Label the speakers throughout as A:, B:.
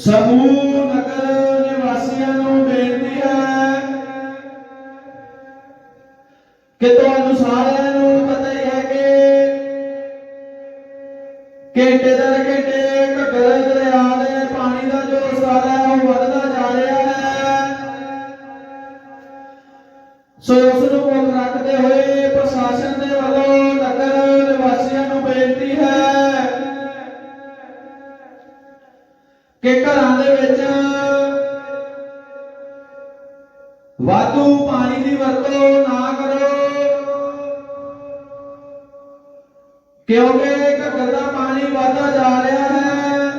A: Samu. ਵਾਧੂ ਪਾਣੀ ਦੀ ਵਰਤੋਂ ਨਾ ਕਰੋ। ਕਿਉਂਕਿ ਘੱਗਰ ਦਾ ਪਾਣੀ ਵਧਦਾ ਜਾ ਰਿਹਾ ਹੈ।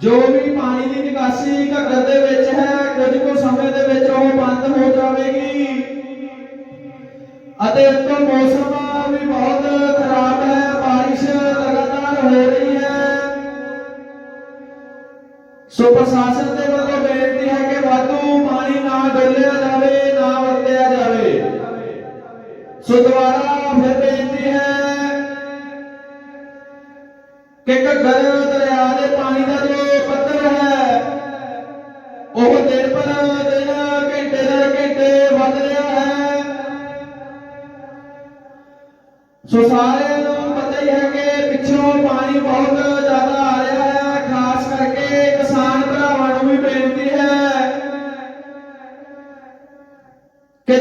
A: ਜੋ ਵੀ ਪਾਣੀ ਦੀ ਨਿਕਾਸੀ ਘੱਗਰ ਦੇ ਵਿੱਚ ਹੈ, ਕੁਝ ਕੁ ਸਮੇਂ ਦੇ ਵਿੱਚ ਉਹ ਬੰਦ ਹੋ ਜਾਵੇਗੀ। ਅਤੇ ਉੱਤੋਂ ਮੌਸਮ ਵੀ ਬਹੁਤ ਖਰਾਬ ਹੈ। ਬਾਰਿਸ਼ ਲਗਾਤਾਰ ਹੋ ਰਹੀ ਹੈ। ਸੋ ਪ੍ਰਸ਼ਾਸਨ ਦੇ ਵੱਲੋਂ ਬੇਨਤੀ ਹੈ ਕਿ ਵਾਧੂ ਪਾਣੀ ਨਾ ਡੋਲਿਆ ਜਾਵੇ, ਨਾ ਵਰਤਿਆ ਜਾਵੇ। ਸੋ ਦੁਬਾਰਾ ਫਿਰ ਬੇਨਤੀ ਹੈ ਕਿ ਘੱਗਰ ਦਰਿਆ ਦੇ ਪਾਣੀ ਦਾ ਜੋ ਪੱਧਰ ਹੈ, ਉਹ ਦਿਨ ਪਰ ਦਿਨ, ਘੰਟੇ ਦਰ ਘੰਟੇ ਵੱਧ ਰਿਹਾ ਹੈ। ਸੋ ਸਾਰਿਆਂ ਨੂੰ ਪਤਾ ਹੀ ਹੈ ਕਿ ਪਿੱਛੋਂ ਪਾਣੀ ਬਹੁਤ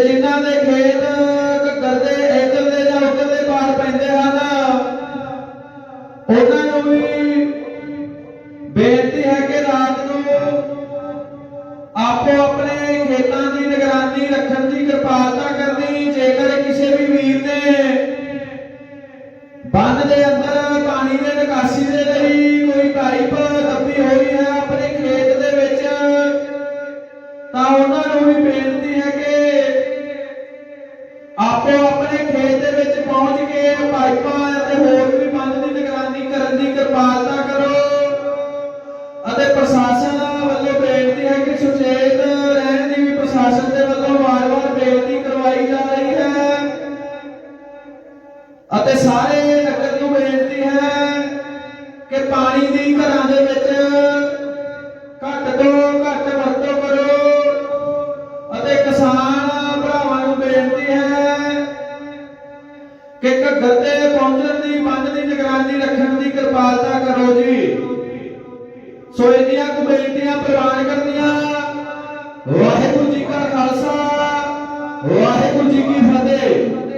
A: ਜਿਨ੍ਹਾਂ ਦੇ ਖੇਤ ਘੱਗਰ ਦੇ ਇੱਧਰਲੇ ਜਾਂ ਉੱਧਰਲੇ ਪਾਰ ਪੈਂਦੇ ਹਨ, ਉਹਨਾਂ ਨੂੰ ਵੀ ਬੇਨਤੀ ਹੈ ਕਿ ਰਾਤ ਨੂੰ ਆਪੋ ਆਪਣੇ ਖੇਤਾਂ ਦੀ ਨਿਗਰਾਨੀ ਰੱਖਣ ਦੀ ਕਿਰਪਾਲਤਾ ਕਰਨੀ, ਜੇਕਰ ਕਿਸੇ ਵੀ ਵੀਰ ਨੇ ਬੰਦ ਦੇ ਅੰਦਰ ਪਾਣੀ ਦੇ ਨਿਕਾਸੀ ਦੇ ਲਈ ਕੋਈ ਪਾਈਪ ਸੋ ਇੰਨੀਆਂ ਕੁ ਬੇਨਤੀਆਂ ਪ੍ਰਵਾਨ ਕਰਨੀਆਂ। ਵਾਹਿਗੁਰੂ ਜੀ ਕਾ ਖਾਲਸਾ ਵਾਹਿਗੁਰੂ ਜੀ ਕੀ ਫਤਿਹ।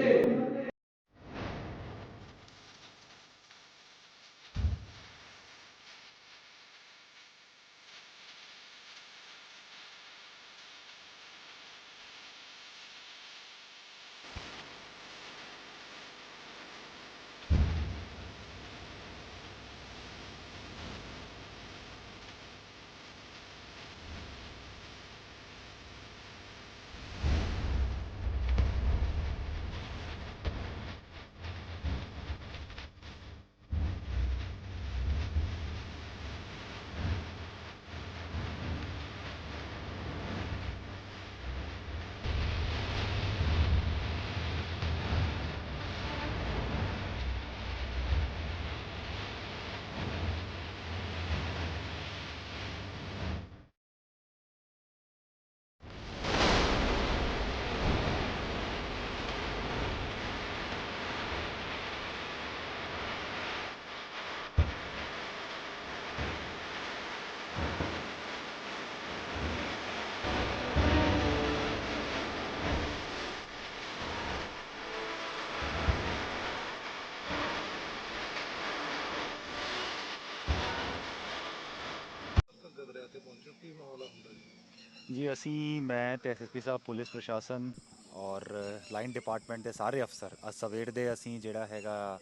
B: ਜੀ, ਅਸੀਂ, ਮੈਂ ਤੇ ਐਸਐਸਪੀ ਸਾਹਿਬ, ਪੁਲਿਸ ਪ੍ਰਸ਼ਾਸਨ ਔਰ ਲਾਈਨ ਡਿਪਾਰਟਮੈਂਟ ਦੇ ਸਾਰੇ ਅਫਸਰ, ਅੱਜ ਸਵੇਰ ਦੇ ਅਸੀਂ ਜਿਹੜਾ ਹੈਗਾ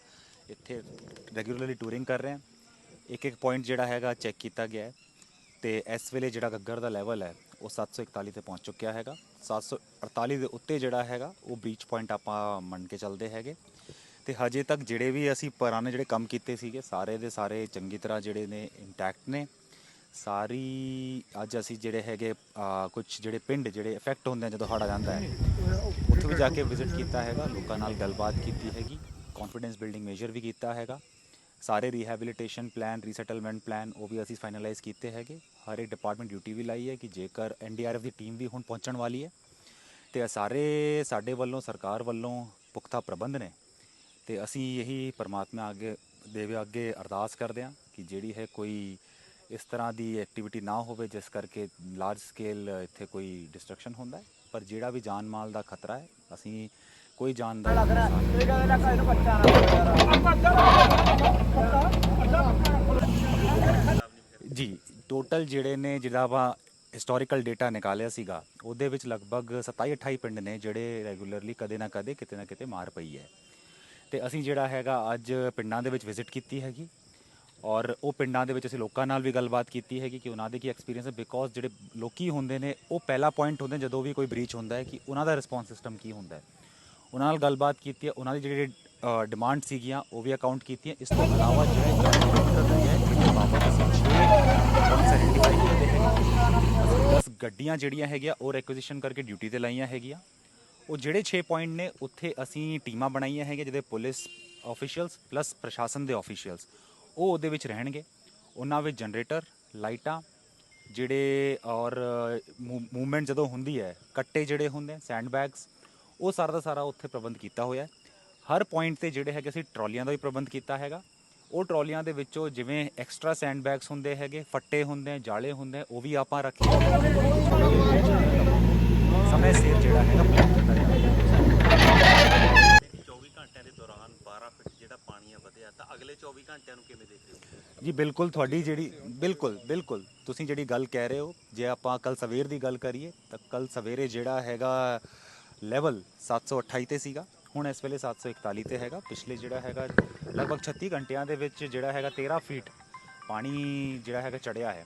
B: ਇੱਥੇ ਰੈਗੂਲਰਲੀ ਟੂਰਿੰਗ ਕਰ ਰਹੇ ਹਾਂ। ਇੱਕ ਇੱਕ ਪੁਆਇੰਟ ਜਿਹੜਾ ਹੈਗਾ ਚੈੱਕ ਕੀਤਾ ਗਿਆ ਹੈ ਤੇ ਇਸ ਵੇਲੇ ਜਿਹੜਾ ਗੱਗਰ ਦਾ ਲੈਵਲ ਹੈ, ਉਹ 741 ਤੇ ਪਹੁੰਚ ਚੁੱਕਿਆ ਹੈਗਾ। 748 ਦੇ ਉੱਤੇ ਜਿਹੜਾ ਹੈਗਾ, ਉਹ ਬ੍ਰੀਚ ਪੁਆਇੰਟ ਆਪਾਂ ਮੰਨ ਕੇ ਚੱਲਦੇ ਹੈਗੇ। ਤੇ ਹਜੇ ਤੱਕ ਜਿਹੜੇ ਵੀ ਅਸੀਂ ਪੁਰਾਣੇ ਜਿਹੜੇ ਕੰਮ ਕੀਤੇ ਸੀਗੇ, ਸਾਰੇ ਦੇ ਸਾਰੇ ਚੰਗੀ ਤਰ੍ਹਾਂ ਜਿਹੜੇ ਨੇ ਇੰਟੈਕਟ ਨੇ। ਸਾਰੀ ਅੱਜ ਅਸੀਂ ਜਿਹੜੇ ਹੈਗੇ ਕੁਝ ਜਿਹੜੇ ਪਿੰਡ ਜਿਹੜੇ ਇਫੈਕਟ ਹੁੰਦੇ ਆ ਜਦੋਂ ਹੜ੍ਹ ਆ ਜਾਂਦਾ ਹੈ, ਉੱਥੇ ਵੀ ਜਾ ਕੇ ਵਿਜ਼ਿਟ ਕੀਤਾ ਹੈਗਾ, ਲੋਕਾਂ ਨਾਲ ਗੱਲਬਾਤ ਕੀਤੀ ਹੈਗੀ ਕੌਨਫੀਡੈਂਸ ਬਿਲਡਿੰਗ ਮੇਜਰ ਵੀ ਕੀਤਾ ਹੈਗਾ, ਸਾਰੇ ਰੀਹੈਬਿਲਿਟੇਸ਼ਨ ਪਲਾਨ ਰੀਸੈਟਲਮੈਂਟ ਪਲਾਨ ਉਹ ਵੀ ਅਸੀਂ ਫਾਈਨਲਾਈਜ਼ ਕੀਤੇ ਹੈਗੇ, ਹਰ ਇੱਕ ਡਿਪਾਰਟਮੈਂਟ ਡਿਊਟੀ ਵੀ ਲਾਈ ਹੈ ਕਿ ਜੇਕਰ ਐਨਡੀਆਰਐਫ ਦੀ ਟੀਮ ਵੀ ਹੁਣ ਪਹੁੰਚਣ ਵਾਲੀ ਹੈ, ਤੇ ਸਾਰੇ ਸਾਡੇ ਵੱਲੋਂ, ਸਰਕਾਰ ਵੱਲੋਂ ਪੁਖਤਾ ਪ੍ਰਬੰਧ ਨੇ, ਤੇ ਅਸੀਂ ਇਹੀ ਪਰਮਾਤਮਾ ਅੱਗੇ, ਦੇਵੇ ਅੱਗੇ ਅਰਦਾਸ ਕਰਦੇ ਹਾਂ ਕਿ ਜਿਹੜੀ ਹੈ ਕੋਈ ਇਸ ਤਰ੍ਹਾਂ ਦੀ ਐਕਟੀਵਿਟੀ ਨਾ ਹੋਵੇ ਜਿਸ ਕਰਕੇ ਲਾਰਜ ਸਕੇਲ ਇੱਥੇ ਕੋਈ ਡਿਸਟਰਕਸ਼ਨ ਹੁੰਦਾ ਹੈ। ਪਰ ਜਿਹੜਾ ਵੀ ਜਾਨ ਮਾਲ ਦਾ ਖਤਰਾ ਹੈ ਅਸੀਂ ਕੋਈ ਜਾਨ ਦਾ ਜੀ ਟੋਟਲ ਜਿਹੜੇ ਨੇ ਜਿਹੜਾ ਆਪਾਂ ਹਿਸਟੋਰੀਕਲ ਡੇਟਾ ਨਿਕਾਲਿਆ ਸੀਗਾ ਉਹਦੇ ਵਿੱਚ ਲਗਭਗ 27 28 ਪਿੰਡ ਨੇ ਜਿਹੜੇ ਰੈਗੂਲਰਲੀ ਕਦੇ ਨਾ ਕਦੇ ਕਿਤੇ ਨਾ ਕਿਤੇ ਮਾਰ ਪਈ ਹੈ। ਤੇ ਅਸੀਂ ਜਿਹੜਾ ਹੈਗਾ ਅੱਜ ਪਿੰਡਾਂ ਦੇ ਵਿੱਚ ਵਿਜ਼ਿਟ ਕੀਤੀ ਹੈਗੀ। ਔਰ ਉਹ ਪਿੰਡਾਂ ਦੇ ਵਿੱਚ ਅਸੀਂ ਲੋਕਾਂ ਨਾਲ ਵੀ ਗੱਲਬਾਤ ਕੀਤੀ ਹੈਗੀ ਕਿ ਉਹਨਾਂ ਦੇ ਕੀ ਐਕਸਪੀਰੀਅੰਸ ਹੈ ਬਿਕੋਜ਼ ਜਿਹੜੇ ਲੋਕੀ ਹੁੰਦੇ ਨੇ, ਉਹ ਪਹਿਲਾ ਪੁਆਇੰਟ ਹੁੰਦੇ ਜਦੋਂ ਵੀ ਕੋਈ ਬ੍ਰੀਚ ਹੁੰਦਾ ਹੈ ਕਿ ਉਹਨਾਂ ਦਾ ਰਿਸਪੌਂਸ ਸਿਸਟਮ ਕੀ ਹੁੰਦਾ ਹੈ। ਉਹਨਾਂ ਨਾਲ ਗੱਲਬਾਤ ਕੀਤੀ ਹੈ, ਉਹਨਾਂ ਦੀ ਜਿਹੜੇ ਡਿਮਾਂਡ ਸੀਗੀਆਂ, ਉਹ ਵੀ ਅਕਾਊਂਟ ਕੀਤੀਆਂ। ਇਸ ਤੋਂ ਇਲਾਵਾ ਜਿਹੜੇ ਗੱਡੀਆਂ ਜਿਹੜੀਆਂ ਹੈਗੀਆਂ, ਉਹ ਰੈਕੁਜੀਸ਼ਨ ਕਰਕੇ ਡਿਊਟੀ ਤੇ ਲਾਈਆਂ ਹੈਗੀਆਂ। ਉਹ ਜਿਹੜੇ 6 ਪੁਆਇੰਟ ਨੇ, ਉੱਥੇ ਅਸੀਂ ਟੀਮਾਂ ਬਣਾਈਆਂ ਹੈਗੀਆਂ, ਜਿਹਦੇ ਪੁਲਿਸ ਆਫੀਸ਼ੀਅਲਸ ਪਲੱਸ ਪ੍ਰਸ਼ਾਸਨ ਦੇ ਆਫੀਸ਼ੀਅਲਸ ਉਹ ਉਹਦੇ ਵਿੱਚ ਰਹਿਣਗੇ। ਉਹਨਾਂ ਵਿੱਚ ਜਨਰੇਟਰ ਲਾਈਟਾਂ ਜਿਹੜੇ ਔਰ ਮੂਵਮੈਂਟ ਜਦੋਂ ਹੁੰਦੀ ਹੈ, ਕੱਟੇ ਜਿਹੜੇ ਹੁੰਦੇ ਸੈਂਡ ਬੈਗਸ ਉਹ ਸਾਰਾ ਦਾ ਸਾਰਾ ਉੱਥੇ ਪ੍ਰਬੰਧ ਕੀਤਾ ਹੋਇਆ ਹਰ ਪੁਆਇੰਟ ਤੇ ਜਿਹੜੇ ਹੈਗੇ ਅਸੀਂ ਟਰਾਲੀਆਂ ਦਾ ਵੀ ਪ੍ਰਬੰਧ ਕੀਤਾ ਹੈਗਾ। ਉਹ ਟਰਾਲੀਆਂ ਦੇ ਵਿੱਚੋਂ ਜਿਵੇਂ ਐਕਸਟਰਾ ਸੈਂਡ ਬੈਗਸ ਹੁੰਦੇ ਹੈਗੇ, ਫੱਟੇ ਹੁੰਦੇ ਜਾਲੇ ਹੁੰਦੇ ਉਹ ਵੀ ਆਪਾਂ ਰੱਖੇ ਸਮੇਂ ਸਿਰ ਜਿਹੜਾ ਹੈਗਾ plan ਕੀਤਾ ਜਾਏਗਾ
C: 24 ਘੰਟਿਆਂ ਦੇ ਦੌਰਾਨ 12 ਫਿਟ ਜਿਹੜਾ ਪਾਣੀ ਆ ਵਧਿਆ ਤਾਂ ਅਗਲੇ 24 ਘੰਟਿਆਂ ਨੂੰ ਕਿਵੇਂ ਦੇਖ ਹੋ?
B: ਜੀ, ਬਿਲਕੁਲ ਤੁਹਾਡੀ ਜਿਹੜੀ, ਬਿਲਕੁਲ ਬਿਲਕੁਲ। ਤੁਸੀਂ ਜਿਹੜੀ ਗੱਲ ਕਹਿ ਰਹੇ ਹੋ, ਜੇ ਆਪਾਂ ਕੱਲ ਸਵੇਰ ਦੀ ਗੱਲ ਕਰੀਏ, ਤਾਂ ਕੱਲ ਸਵੇਰੇ ਜਿਹੜਾ ਹੈਗਾ ਲੈਵਲ 728 ਤੇ ਸੀਗਾ, ਹੁਣ ਇਸ ਵੇਲੇ 741 ਤੇ ਹੈਗਾ। ਪਿਛਲੇ ਜਿਹੜਾ ਹੈਗਾ, ਲਗਭਗ 36 ਘੰਟਿਆਂ ਦੇ ਵਿੱਚ ਜਿਹੜਾ ਹੈਗਾ 13 ਫੀਟ ਪਾਣੀ ਜਿਹੜਾ ਹੈਗਾ ਚੜਿਆ ਹੈ।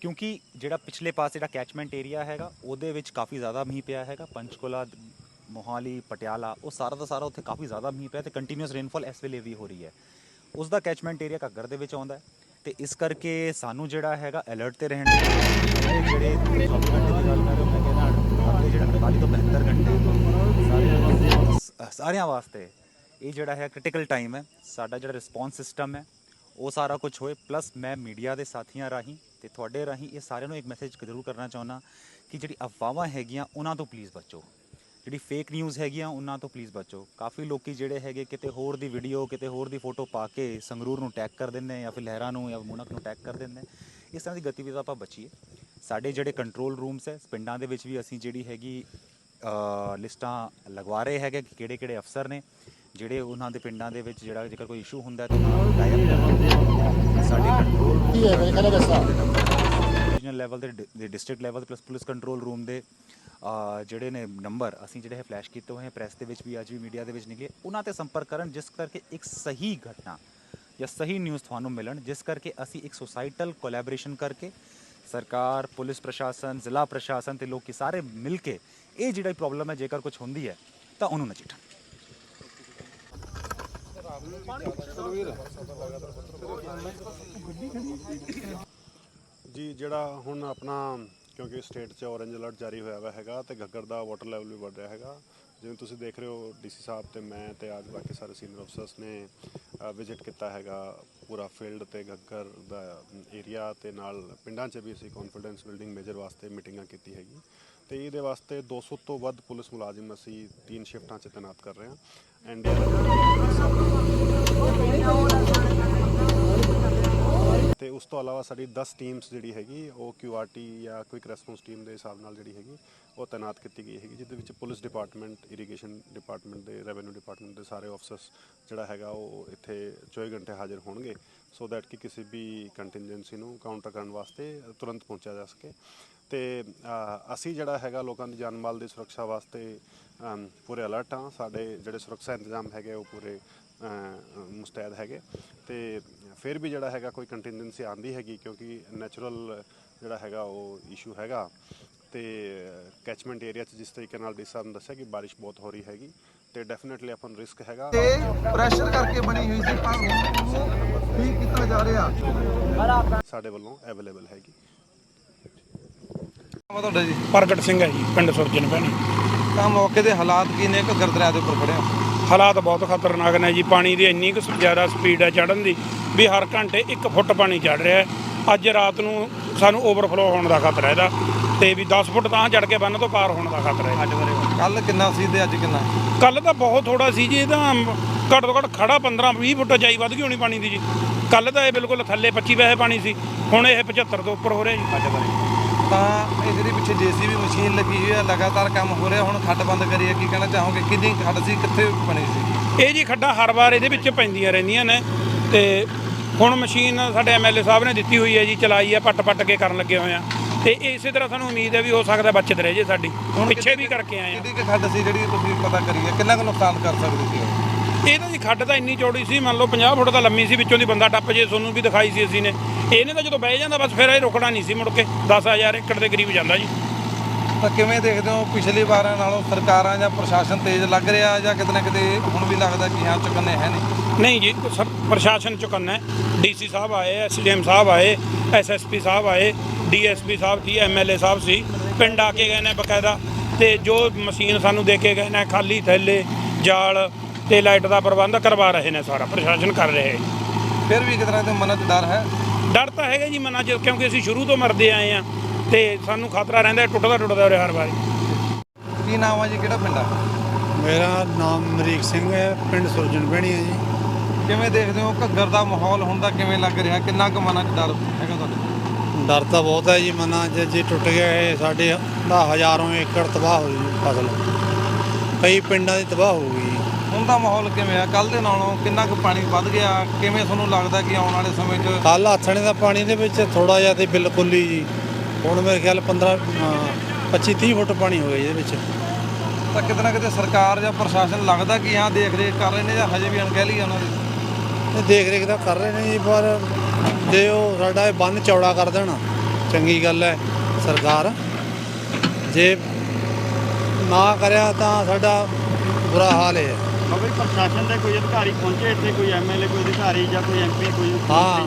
B: ਕਿਉਂਕਿ ਜਿਹੜਾ ਪਿਛਲੇ ਪਾਸੇ ਜਿਹੜਾ ਕੈਚਮੈਂਟ ਏਰੀਆ ਹੈਗਾ, ਉਹਦੇ ਵਿੱਚ ਕਾਫੀ ਜ਼ਿਆਦਾ ਮੀਂਹ ਪਿਆ ਹੈਗਾ। ਪੰਚਕੁਲਾ ਮੋਹਾਲੀ, ਪਟਿਆਲਾ, ਉਹ ਸਾਰਾ ਦਾ ਸਾਰਾ ਉੱਥੇ ਕਾਫੀ ਜ਼ਿਆਦਾ ਮੀਂਹ ਪਿਆ ਤੇ ਕੰਟੀਨਿਊਸ ਰੇਨਫਾਲ ਇਸ ਵੇਲੇ ਵੀ ਹੋ ਰਹੀ ਹੈ। ਉਸ ਦਾ ਕੈਚਮੈਂਟ ਏਰੀਆ ਘੱਗਰ ਦੇ ਵਿੱਚ ਆਉਂਦਾ ਹੈ ਤੇ ਇਸ ਕਰਕੇ ਸਾਨੂੰ ਜਿਹੜਾ ਹੈਗਾ ਅਲਰਟ ਤੇ ਰਹਿਣ ਦੀ ਜਿਹੜੇ 24 ਘੰਟੇ ਦੀ ਗੱਲ ਕਰ ਰਹੇ ਮੈਂ ਕਹਿੰਦਾ ਅਗਲੇ ਜਿਹੜਾ 48 ਤੋਂ 72 ਘੰਟੇ ਸਾਰਿਆਂ ਸਾਰਿਆਂ ਵਾਸਤੇ ਇਹ ਜਿਹੜਾ ਹੈ ਕ੍ਰਿਟੀਕਲ ਟਾਈਮ ਹੈ। ਸਾਡਾ ਜਿਹੜਾ ਰਿਸਪੌਂਸ ਸਿਸਟਮ ਹੈ, ਉਹ ਸਾਰਾ ਕੁਝ ਹੋਏ। ਪਲੱਸ ਮੈਂ ਮੀਡੀਆ ਦੇ ਸਾਥੀਆਂ ਰਾਹੀਂ ਤੇ ਤੁਹਾਡੇ ਰਾਹੀਂ ਇਹ ਸਾਰਿਆਂ ਨੂੰ ਇੱਕ ਮੈਸੇਜ ਜ਼ਰੂਰ ਕਰਨਾ ਚਾਹੁੰਦਾ ਕਿ ਜਿਹੜੀ ਅਫਵਾਹਾਂ ਹੈਗੀਆਂ, ਉਹਨਾਂ ਤੋਂ ਪਲੀਜ਼ ਬਚੋ। ਜਿਹੜੀ ਫੇਕ ਨਿਊਜ਼ ਹੈਗੀਆਂ ਉਹਨਾਂ ਤੋਂ ਪਲੀਜ਼ ਬਚੋ। ਕਾਫੀ ਲੋਕੀ ਜਿਹੜੇ ਹੈਗੇ ਕਿਤੇ ਹੋਰ ਦੀ ਵੀਡੀਓ ਕਿਤੇ ਹੋਰ ਦੀ ਫੋਟੋ ਪਾ ਕੇ ਸੰਗਰੂਰ ਨੂੰ ਟੈਗ ਕਰ ਦਿੰਦੇ ਜਾਂ ਫਿਰ ਲਹਿਰਾਂ ਨੂੰ ਜਾਂ ਮੁਣਕ ਨੂੰ ਟੈਗ ਕਰ ਦਿੰਦੇ ਇਸ ਤਰ੍ਹਾਂ ਦੀ ਗਤੀਵਿਧੀ ਆਪਾਂ ਬਚੀਏ। ਸਾਡੇ ਜਿਹੜੇ ਕੰਟਰੋਲ ਰੂਮਸ ਹੈ ਪਿੰਡਾਂ ਦੇ ਵਿੱਚ ਵੀ ਅਸੀਂ ਜਿਹੜੀ ਹੈਗੀ ਲਿਸਟਾਂ ਲਗਵਾ ਰਹੇ ਹੈਗੇ ਕਿ ਕਿਹੜੇ ਕਿਹੜੇ ਅਫਸਰ ਨੇ ਜਿਹੜੇ ਉਹਨਾਂ ਦੇ ਪਿੰਡਾਂ ਦੇ ਵਿੱਚ ਜਿਹੜਾ ਜੇਕਰ ਕੋਈ ਇਸ਼ੂ ਹੁੰਦਾ ਤਾਂ ਸਾਡੇ ਕੰਟਰੋਲ
D: ਮੇਰੇ ਖਿਆਲ ਦੱਸਾਂ।
B: ਰੀਜਨਲ ਲੈਵਲ ਤੇ ਡ- district level plus police control room ਦੇ ਜਿਹੜੇ ਨੇ ਨੰਬਰ ਅਸੀਂ ਜਿਹੜੇ ਹੈ ਫਲੈਸ਼ ਕੀਤੇ ਹੋਏ ਹੈ ਪ੍ਰੈਸ ਦੇ ਵਿੱਚ ਵੀ ਅੱਜ ਵੀ ਮੀਡੀਆ ਦੇ ਵਿੱਚ ਨਿਕਲੇ, ਉਹਨਾਂ ਤੇ ਸੰਪਰਕ ਕਰਨ, ਜਿਸ ਕਰਕੇ ਇੱਕ ਸਹੀ ਘਟਨਾ ਜਾਂ ਸਹੀ ਨਿਊਜ਼ ਤੁਹਾਨੂੰ ਮਿਲਣ, ਜਿਸ ਕਰਕੇ ਅਸੀਂ ਇੱਕ ਸੋਸਾਇਟਲ ਕੋਲੈਬੋਰੇਸ਼ਨ ਕਰਕੇ ਸਰਕਾਰ, ਪੁਲਿਸ ਪ੍ਰਸ਼ਾਸਨ, ਜ਼ਿਲ੍ਹਾ ਪ੍ਰਸ਼ਾਸਨ ਤੇ ਲੋਕ ਸਾਰੇ ਮਿਲ ਕੇ ਇਹ ਜਿਹੜਾ ਪ੍ਰੋਬਲਮ ਹੈ, ਜੇਕਰ ਕੁਝ ਹੁੰਦੀ ਹੈ, ਤਾਂ ਉਹਨੂੰ ਨਜਿੱਠਣ।
E: ਜੀ, ਜਿਹੜਾ ਹੁਣ ਆਪਣਾ ਕਿਉਂਕਿ ਸਟੇਟ 'ਚ ਔਰੇਂਜ ਅਲਰਟ ਜਾਰੀ ਹੋਇਆ ਹੋਇਆ ਹੈਗਾ ਤੇ ਘੱਗਰ ਦਾ ਵਾਟਰ ਲੈਵਲ ਵੀ ਵੱਧ ਰਿਹਾ ਹੈਗਾ। ਜਿਵੇਂ ਤੁਸੀਂ ਦੇਖ ਰਹੇ ਹੋ ਡੀਸੀ ਸਾਹਿਬ ਤੇ ਮੈਂ ਤੇ ਅੱਜ ਬਾਕੀ ਸਾਰੇ ਸੀਨੀਅਰ ਅਫਸਰਸ ਨੇ ਵਿਜ਼ਿਟ ਕੀਤਾ ਹੈਗਾ ਪੂਰਾ ਫੀਲਡ ਤੇ ਗੱਗਰ ਦਾ ਏਰੀਆ ਤੇ ਨਾਲ ਪਿੰਡਾਂ 'ਚ ਵੀ ਅਸੀਂ ਕੌਨਫੀਡੈਂਸ ਬਿਲਡਿੰਗ ਮੇਜਰ ਵਾਸਤੇ ਮੀਟਿੰਗਾਂ ਕੀਤੀ ਹੈਗੀ। ਤੇ ਇਹਦੇ ਵਾਸਤੇ 200 ਤੋਂ ਵੱਧ ਪੁਲਿਸ ਮੁਲਾਜ਼ਮ ਅਸੀਂ ਤਿੰਨ ਸ਼ਿਫਟਾਂ 'ਚ ਤਾਇਨਾਤ ਕਰ ਰਹੇ ਹਾਂ। ਐਂਡ ਉਸ ਤੋਂ ਇਲਾਵਾ ਸਾਡੀ 10 ਟੀਮਸ ਜਿਹੜੀ ਹੈਗੀ, ਉਹ QRT ਜਾਂ ਕੁਇਕ ਰੈਸਪੌਂਸ ਟੀਮ ਦੇ ਹਿਸਾਬ ਨਾਲ ਜਿਹੜੀ ਹੈਗੀ, ਉਹ ਤਾਇਨਾਤ ਕੀਤੀ ਗਈ ਹੈਗੀ, ਜਿਹਦੇ ਵਿੱਚ ਪੁਲਿਸ ਡਿਪਾਰਟਮੈਂਟ ਇਰੀਗੇਸ਼ਨ ਡਿਪਾਰਟਮੈਂਟ ਦੇ ਰੈਵਨਿਊ ਡਿਪਾਰਟਮੈਂਟ ਦੇ ਸਾਰੇ ਆਫਸਰਸ ਜਿਹੜਾ ਹੈਗਾ, ਉਹ ਇੱਥੇ 24 ਘੰਟੇ ਹਾਜ਼ਰ ਹੋਣਗੇ ਸੋ ਦੈਟ ਕਿ ਕਿਸੇ ਵੀ ਕੰਟੀਨਜੈਂਸੀ ਨੂੰ ਕਾਊਂਟਰ ਕਰਨ ਵਾਸਤੇ ਤੁਰੰਤ ਪਹੁੰਚਿਆ ਜਾ ਸਕੇ। ਤੇ ਅਸੀਂ ਜਿਹੜਾ ਹੈਗਾ ਲੋਕਾਂ ਦੀ ਜਾਨ ਮਾਲ ਦੀ ਸੁਰੱਖਿਆ ਵਾਸਤੇ ਪੂਰੇ ਅਲਰਟ ਹਾਂ। ਸਾਡੇ ਜਿਹੜੇ ਸੁਰੱਖਿਆ ਇੰਤਜ਼ਾਮ ਹੈਗੇ ਉਹ ਪੂਰੇ ਮੁਸਤੈਦ ਹੈਗੇ। ਤੇ ਫਿਰ ਵੀ ਜਿਹੜਾ ਹੈਗਾ ਕੋਈ ਕੰਟੀਨਜੈਂਸੀ ਆਂਦੀ ਹੈਗੀ ਕਿਉਂਕਿ ਨੈਚੁਰਲ ਜਿਹੜਾ ਹੈਗਾ ਉਹ ਇਸ਼ੂ ਹੈਗਾ। ਤੇ ਕੈਚਮੈਂਟ ਏਰੀਆ 'ਚ ਜਿਸ ਤਰੀਕੇ ਨਾਲ ਡੀ ਸਾਹਿਬ ਨੇ ਦੱਸਿਆ ਕਿ ਬਾਰਿਸ਼ ਬਹੁਤ ਹੋ ਰਹੀ ਹੈਗੀ ਤੇ ਡੈਫੀਨਿਟਲੀ ਆਪਾਂ ਨੂੰ ਰਿਸਕ ਹੈਗਾ।
A: ਤੇ ਪ੍ਰੈਸ਼ਰ ਕਰਕੇ ਬਣੀ ਹੋਈ ਸੀ ਪਰ ਹੁਣ ਉਹਨੂੰ ਠੀਕ ਕੀਤਾ ਜਾ ਰਿਹਾ।
E: ਸਾਡੇ ਵੱਲੋਂ ਅਵੇਲੇਬਲ ਹੈਗੀ।
F: ਨਾਮ ਆ ਤੁਹਾਡਾ ਜੀ?
G: ਪ੍ਰਗਟ ਸਿੰਘ ਹੈ ਜੀ ਪਿੰਡ ਸੁਰਜਨ ਭੈਣੀ
F: ਤਾਂ ਮੌਕੇ ਦੇ ਹਾਲਾਤ ਕੀ ਨੇ? ਘੱਗਰ ਦਰਿਆ ਦੇ ਉੱਪਰ ਖੜੇ ਆ
D: ਹਾਲਾਤ ਬਹੁਤ ਖਤਰਨਾਕ ਨੇ ਜੀ ਪਾਣੀ ਦੀ ਇੰਨੀ ਕੁ ਜ਼ਿਆਦਾ ਸਪੀਡ ਹੈ ਚੜਨ ਦੀ ਵੀ ਹਰ ਘੰਟੇ 1 ਫੁੱਟ ਪਾਣੀ ਚੜ ਰਿਹਾ ਹੈ। ਅੱਜ ਰਾਤ ਨੂੰ ਸਾਨੂੰ ਓਵਰਫਲੋ ਹੋਣ ਦਾ ਖਤਰਾ ਇਹਦਾ ਤੇ ਵੀ 10 ਫੁੱਟ ਤਾਂ ਚੜ ਕੇ ਬੰਨ ਤੋਂ ਪਾਰ ਹੋਣ ਦਾ ਖਤਰਾ ਹੈ।
F: ਕੱਲ ਕਿੰਨਾ ਸੀ ਤੇ ਅੱਜ ਕਿੰਨਾ?
D: ਕੱਲ ਤਾਂ ਬਹੁਤ ਥੋੜਾ ਸੀ ਜੀ ਇਹ ਤਾਂ ਘੱਟ ਤੋਂ ਘੱਟ ਖੜਾ 15 20 ਫੁੱਟ ਜਾਈ ਵੱਧ ਗਈ ਹੋਣੀ ਪਾਣੀ ਦੀ ਜੀ। ਕੱਲ ਤਾਂ ਇਹ ਬਿਲਕੁਲ ਥੱਲੇ 25 ਵੈਸੇ ਪਾਣੀ ਸੀ ਹੁਣ ਇਹ 75 ਤੋਂ ਉੱਪਰ ਹੋ ਰਿਹਾ ਜੀ।
F: ਤਾਂ ਇਹਦੇ ਪਿੱਛੇ ਜੀਸੀਬੀ ਮਸ਼ੀਨ ਲੱਗੀ ਹੋਈ ਹੈ ਲਗਾਤਾਰ ਕੰਮ ਹੋ ਰਿਹਾ ਹੁਣ ਖੱਡ ਬੰਦ ਕਰੀਏ ਕੀ ਕਹਿਣਾ ਚਾਹੋਗੇ? ਕਿੰਨੀ ਖੱਡ ਸੀ ਕਿੱਥੇ ਬਣੀ ਸੀ?
D: ਇਹ ਜੀ ਖੱਡਾਂ ਹਰ ਵਾਰ ਇਹਦੇ ਵਿੱਚ ਪੈਂਦੀਆਂ ਰਹਿੰਦੀਆਂ ਨੇ ਤੇ ਹੁਣ ਮਸ਼ੀਨ ਸਾਡੇ ਐਮਐਲਏ ਸਾਹਿਬ ਨੇ ਦਿੱਤੀ ਹੋਈ ਹੈ ਜੀ ਚਲਾਈ ਹੈ ਪੱਟ ਪੱਟ ਕੇ ਕਰਨ ਲੱਗੇ ਹੋਏ ਆ। ਤੇ ਇਸੇ ਤਰ੍ਹਾਂ ਸਾਨੂੰ ਉਮੀਦ ਹੈ ਵੀ ਹੋ ਸਕਦਾ ਬਚਤ ਰਹਿ ਜੇ ਸਾਡੀ। ਪਿੱਛੇ ਵੀ ਕਰਕੇ ਆਏ ਆ।
F: ਕਿੰਨੀ ਕੁ ਖੱਡ ਸੀ ਜਿਹੜੀ ਤੁਸੀਂ ਪਤਾ ਕਰੀਏ ਕਿੰਨਾ ਕੁ ਨੁਕਸਾਨ ਕਰ ਸਕਦੇ ਸੀ ਉਹ?
D: ਇਹ ਤਾਂ ਜੀ ਖੱਡ ਤਾਂ ਇੰਨੀ ਚੌੜੀ ਸੀ ਮੰਨ ਲਓ 50 ਫੁੱਟ ਦਾ ਲੰਮੀ ਸੀ ਵਿੱਚੋਂ ਦੀ ਬੰਦਾ ਟੱਪ ਜੇ ਤੁਹਾਨੂੰ ਵੀ ਦਿਖਾਈ ਸੀ ਅਸੀਂ ਨੇ। ਇਹਨੇ ਤਾਂ ਜਦੋਂ ਬਹਿ ਜਾਂਦਾ ਬਸ ਫਿਰ ਇਹ ਰੁਕਣਾ ਨਹੀਂ ਸੀ ਮੁੜ ਕੇ। 10000 ਏਕੜ ਦੇ ਕਰੀਬ ਜਾਂਦਾ ਜੀ।
F: ਤਾਂ ਕਿਵੇਂ ਦੇਖਦੇ ਹੋ ਪਿਛਲੀ ਵਾਰਾਂ ਨਾਲੋਂ ਸਰਕਾਰਾਂ ਜਾਂ ਪ੍ਰਸ਼ਾਸਨ ਤੇਜ਼ ਲੱਗ ਰਿਹਾ ਜਾਂ ਕਿਤੇ ਨਾ ਕਿਤੇ ਹੁਣ ਵੀ ਲੱਗਦਾ ਕਿ ਹਾਂ ਚੁੱਕਣੇ ਹੈ ਨਹੀਂ?
D: ਨਹੀਂ ਜੀ ਸਰ ਪ੍ਰਸ਼ਾਸਨ ਚੁਕੰਨਾ ਹੈ। ਡੀਸੀ ਸਾਹਿਬ ਆਏ ਐਸਡੀਐਮ ਸਾਹਿਬ ਆਏ ਐਸਐਸਪੀ ਸਾਹਿਬ ਆਏ ਡੀਐਸਪੀ ਸਾਹਿਬ ਜੀ ਐਮਐਲਏ ਸਾਹਿਬ ਸੀ। ਪਿੰਡ ਆ ਕੇ ਗਏ ਨੇ ਬਕਾਇਦਾ। ਤੇ ਜੋ ਮਸ਼ੀਨ ਸਾਨੂੰ ਦੇ ਕੇ ਗਏ ਨੇ ਖਾਲੀ ਥੈਲੇ ਜਾਲ ਤੇ ਲਾਈਟ ਦਾ ਪ੍ਰਬੰਧ ਕਰਵਾ ਰਹੇ ਨੇ ਸਾਰਾ ਪ੍ਰਸ਼ਾਸਨ ਕਰ ਰਿਹਾ ਹੈ।
F: ਫਿਰ ਵੀ ਕਿਤੇ ਨਾ ਕਿਤੇ ਮਨ 'ਚ ਡਰ ਹੈ?
D: ਡਰ ਤਾਂ ਹੈਗਾ ਜੀ ਮਨਾਂ 'ਚ ਕਿਉਂਕਿ ਅਸੀਂ ਸ਼ੁਰੂ ਤੋਂ ਮਰਦੇ ਆਏ ਆ ਤੇ ਸਾਨੂੰ ਖਤਰਾ ਰਹਿੰਦਾ ਟੁੱਟਦਾ ਟੁੱਟਦਾ ਉਰੇ ਹਰ ਵਾਰੀ।
F: ਕੀ ਨਾਮ ਆ ਜੀ ਕਿਹੜਾ ਪਿੰਡ ਆ?
G: ਮੇਰਾ ਨਾਮ ਅਮਰੀਕ ਸਿੰਘ ਹੈ ਪਿੰਡ ਸੁਰਜਣ ਬਹਿਣੀ ਹੈ ਜੀ।
F: ਕਿਵੇਂ ਦੇਖਦੇ ਹੋ ਘੱਗਰ ਦਾ ਮਾਹੌਲ ਹੁੰਦਾ ਕਿਵੇਂ ਲੱਗ ਰਿਹਾ? ਕਿੰਨਾ ਕੁ ਮਨਾਂ 'ਚ ਡਰ ਹੈਗਾ ਤੁਹਾਡੇ?
G: ਡਰ ਤਾਂ ਬਹੁਤ ਹੈ ਜੀ ਮਨਾਂ 'ਚ ਜੇ ਟੁੱਟ ਗਿਆ ਇਹ ਸਾਡੇ ਦਾ ਹਜ਼ਾਰਾਂ ਏਕੜ ਤਬਾਹ ਹੋ ਜੀ ਫਸਲ। ਕਈ ਪਿੰਡਾਂ ਦੀ ਤਬਾਹ ਹੋ ਗਈ
F: ਹੁਣ ਦਾ ਮਾਹੌਲ ਕਿਵੇਂ ਆ? ਕੱਲ ਦੇ ਨਾਲੋਂ ਕਿੰਨਾ ਕੁ ਪਾਣੀ ਵੱਧ ਗਿਆ? ਕਿਵੇਂ ਤੁਹਾਨੂੰ ਲੱਗਦਾ ਕਿ ਆਉਣ ਵਾਲੇ ਸਮੇਂ 'ਚ?
G: ਕੱਲ ਆਥਣੇ ਦਾ ਪਾਣੀ ਦੇ ਵਿੱਚ ਥੋੜਾ ਜਿਹਾ ਤੇ ਬਿਲਕੁਲ ਹੀ ਜੀ। ਹੁਣ ਮੇਰੇ ਖਿਆਲ 15 25 30 ਫੁੱਟ ਪਾਣੀ ਹੋ ਗਿਆ ਇਹਦੇ ਵਿੱਚ।
F: ਤਾਂ ਕਿਤੇ ਨਾ ਕਿਤੇ ਸਰਕਾਰ ਜਾਂ ਪ੍ਰਸ਼ਾਸਨ ਲੱਗਦਾ ਕਿ ਹਾਂ ਦੇਖ ਰੇਖ ਕਰ ਰਹੇ ਨੇ ਜਾਂ ਹਜੇ ਵੀ ਅਣਗਹਿਲੀ ਆ ਉਹਨਾਂ ਦੀ?
G: ਇਹ ਦੇਖ ਰੇਖ ਤਾਂ ਕਰ ਰਹੇ ਨੇ ਜੀ ਪਰ ਜੇ ਉਹ ਸਾਡਾ ਇਹ ਬੰਨ ਚੌੜਾ ਕਰ ਦੇਣ ਚੰਗੀ ਗੱਲ ਹੈ ਸਰਕਾਰ। ਜੇ ਨਾ ਕਰਿਆ ਤਾਂ ਸਾਡਾ ਬੁਰਾ ਹਾਲ ਹੈ।
H: ਬਾਬਾ ਜੀ ਪ੍ਰਸ਼ਾਸਨ ਦੇ ਕੋਈ ਅਧਿਕਾਰੀ ਪਹੁੰਚੇ ਇੱਥੇ ਕੋਈ ਐਮਐਲਏ ਕੋਈ ਅਧਿਕਾਰੀ ਜਾਂ ਕੋਈ ਐਮਪੀ ਕੋਈ
G: ਹਾਂ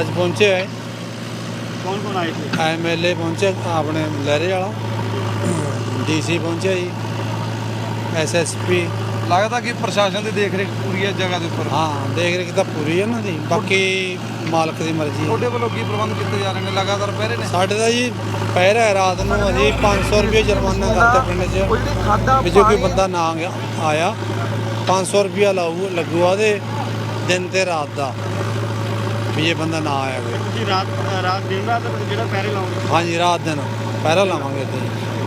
G: ਅੱਜ ਪਹੁੰਚੇ ਹੈ
H: ਕੌਣ ਕੌਣ ਆਏ ਸੀ?
G: ਐਮਐਲਏ ਪਹੁੰਚੇ ਆਪਣੇ ਲਹਿਰੇ ਵਾਲਾ। ਡੀਸੀ ਪਹੁੰਚਿਆ ਜੀ। ਐਸਐਸਪੀ
F: ਲੱਗਦਾ ਕਿ ਪ੍ਰਸ਼ਾਸਨ ਦੀ ਦੇਖ ਰੇਖ ਪੂਰੀ ਹੈ ਜਗ੍ਹਾ ਦੇ ਉੱਪਰ।
G: ਹਾਂ ਦੇਖ ਰੇਖ ਤਾਂ ਪੂਰੀ ਹੈ ਇਹਨਾਂ ਦੀ। ਬਾਕੀ ਮਾਲਕ ਦੀ ਮਰਜ਼ੀ ਹੈ।
F: ਤੁਹਾਡੇ ਵੱਲੋਂ ਕੀ ਪ੍ਰਬੰਧ ਕੀਤੇ ਜਾ ਰਹੇ ਨੇ? ਲਗਾਤਾਰ ਪਹਿਰੇ ਨੇ?
G: ਸਾਡੇ ਦਾ ਜੀ ਪਹਿਰਾ ਹੈ ਰਾਤ ਨੂੰ ਅਸੀਂ 500 ਰੁਪਏ ਜੁਰਮਾਨਾ ਕਰਤੇ ਪਿੰਡ 'ਚ। ਵੀ ਜੇ ਕੋਈ ਬੰਦਾ ਨਾ ਗਿਆ- ਆਇਆ 500 ਰੁਪਿਆ ਲਾਊ ਲੱਗੂਗਾ ਉਹਦੇ ਦਿਨ ਤੇ ਰਾਤ ਦਾ ਵੀ ਇਹ ਬੰਦਾ ਨਾ ਆਇਆ ਕੋਈ
H: ਤੁਸੀਂ ਰਾਤ ਰਾਤ ਦਿਨ ਰਾਤ ਜਿਹੜਾ ਪੈਰੇ ਲਾਉਂਗੇ?
G: ਹਾਂਜੀ ਰਾਤ ਦਿਨ ਪਹਿਰਾ ਲਾਵਾਂਗੇ ਇੱਥੇ।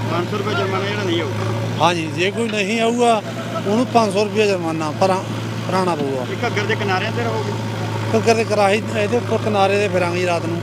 H: 500 ਰੁਪਏ ਜੁਰਮਾਨਾ ਜਿਹੜਾ ਨਹੀਂ ਹੋਊਗਾ
G: ਹਾਂਜੀ ਜੇ ਕੋਈ ਨਹੀਂ ਆਊਗਾ ਉਹਨੂੰ 500 ਰੁਪਏ ਜੁਰਮਾਨਾ ਭਰਾ ਭਰਾਉਣਾ ਪਊਗਾ।
H: ਇਹ ਘੱਗਰ ਦੇ ਕਿਨਾਰਿਆਂ ਤੇ ਰਹੋਗੇ?
G: ਕਿਉਂਕਿ ਕਰਾਹੀ ਇਹਦੇ ਉੱਪਰ ਕਿਨਾਰੇ ਤੇ ਫਿਰਾਂਗੇ ਜੀ ਰਾਤ ਨੂੰ।